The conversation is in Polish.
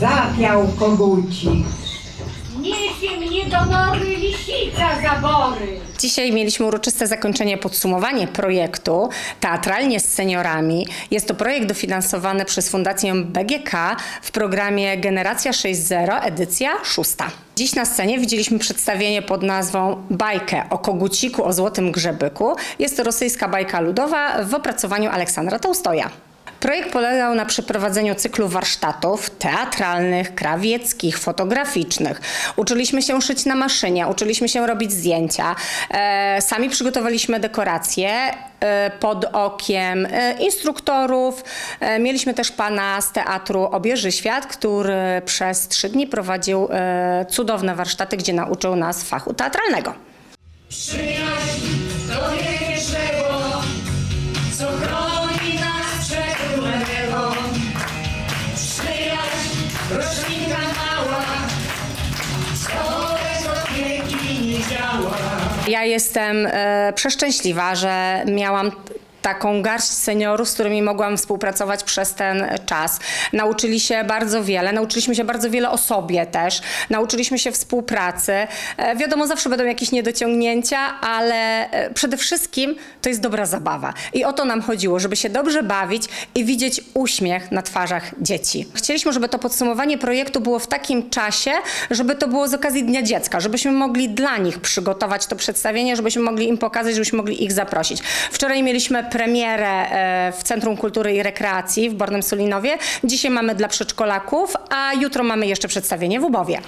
Zapiał kogucik. Niesie mnie do nory lisica zabory. Dzisiaj mieliśmy uroczyste zakończenie, podsumowanie projektu Teatralnie z seniorami. Jest to projekt dofinansowany przez Fundację BGK w programie Generacja 6.0, edycja szósta. Dziś na scenie widzieliśmy przedstawienie pod nazwą Bajkę o koguciku o złotym grzebyku. Jest to rosyjska bajka ludowa w opracowaniu Aleksandra Tołstoja. Projekt polegał na przeprowadzeniu cyklu warsztatów teatralnych, krawieckich, fotograficznych. Uczyliśmy się szyć na maszynie, uczyliśmy się robić zdjęcia. E, sami przygotowaliśmy dekoracje e, pod okiem e, instruktorów. Mieliśmy też pana z teatru Obieży Świat, który przez trzy dni prowadził cudowne warsztaty, gdzie nauczył nas fachu teatralnego. Przyjaźń roślinka mała, nie działa. Ja jestem e, przeszczęśliwa, że miałam taką garść seniorów, z którymi mogłam współpracować przez ten czas. Nauczyli się bardzo wiele, nauczyliśmy się bardzo wiele o sobie też, nauczyliśmy się współpracy. E, wiadomo, zawsze będą jakieś niedociągnięcia, ale e, przede wszystkim to jest dobra zabawa. I o to nam chodziło, żeby się dobrze bawić i widzieć uśmiech na twarzach dzieci. Chcieliśmy, żeby to podsumowanie projektu było w takim czasie, żeby to było z okazji Dnia Dziecka, żebyśmy mogli dla nich przygotować to przedstawienie, żebyśmy mogli im pokazać, żebyśmy mogli ich zaprosić. Wczoraj mieliśmy premierę e, w Centrum Kultury i Rekreacji w Bornym Sulinowie. Dzisiaj mamy dla przedszkolaków, a jutro mamy jeszcze przedstawienie w Ubowie.